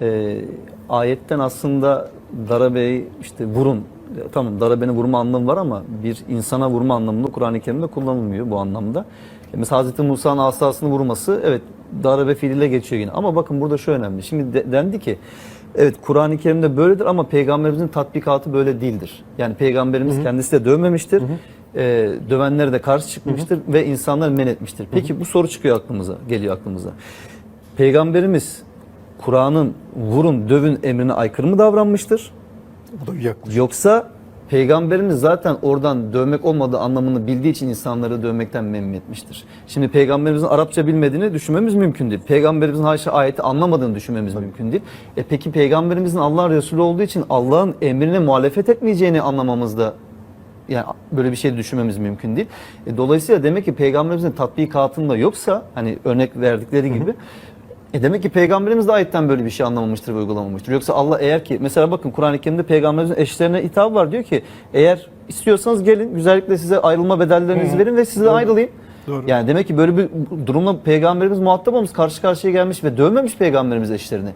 e, ayetten aslında darabeyi işte vurun. E, Tamam darabeni vurma anlamı var ama bir insana vurma anlamında Kur'an-ı Kerim'de kullanılmıyor bu anlamda. E, mesela Hazreti Musa'nın asasını vurması evet darabe fiiliyle geçiyor yine. Ama bakın burada şu önemli. Şimdi de- dendi ki evet Kur'an-ı Kerim'de böyledir ama peygamberimizin tatbikatı böyle değildir. Yani peygamberimiz kendisi de dövmemiştir. E, dövenlere de karşı çıkmıştır ve insanları men etmiştir. Peki bu soru çıkıyor aklımıza, geliyor aklımıza. Peygamberimiz Kur'an'ın vurun dövün emrine aykırı mı davranmıştır? Bu da bir yaklaşım. Yoksa Peygamberimiz zaten oradan dövmek olmadığı anlamını bildiği için insanları dövmekten memnun etmiştir. Şimdi Peygamberimizin Arapça bilmediğini düşünmemiz mümkün değil. Peygamberimizin haşa ayeti anlamadığını düşünmemiz mümkün değil. E peki Peygamberimizin Allah Resulü olduğu için Allah'ın emrine muhalefet etmeyeceğini anlamamız da yani böyle bir şey düşünmemiz mümkün değil. E, dolayısıyla demek ki peygamberimizin tatbikatında yoksa hani örnek verdikleri gibi e demek ki peygamberimiz de ayetten böyle bir şey anlamamıştır ve uygulamamıştır. Yoksa Allah eğer ki mesela bakın Kur'an-ı Kerim'de peygamberimizin eşlerine hitap var diyor ki eğer istiyorsanız gelin güzellikle size ayrılma bedellerinizi verin ve size ayrılayım. Doğru. Yani demek ki böyle bir durumla peygamberimiz muhatap olmuş karşı karşıya gelmiş ve dövmemiş peygamberimiz eşlerini.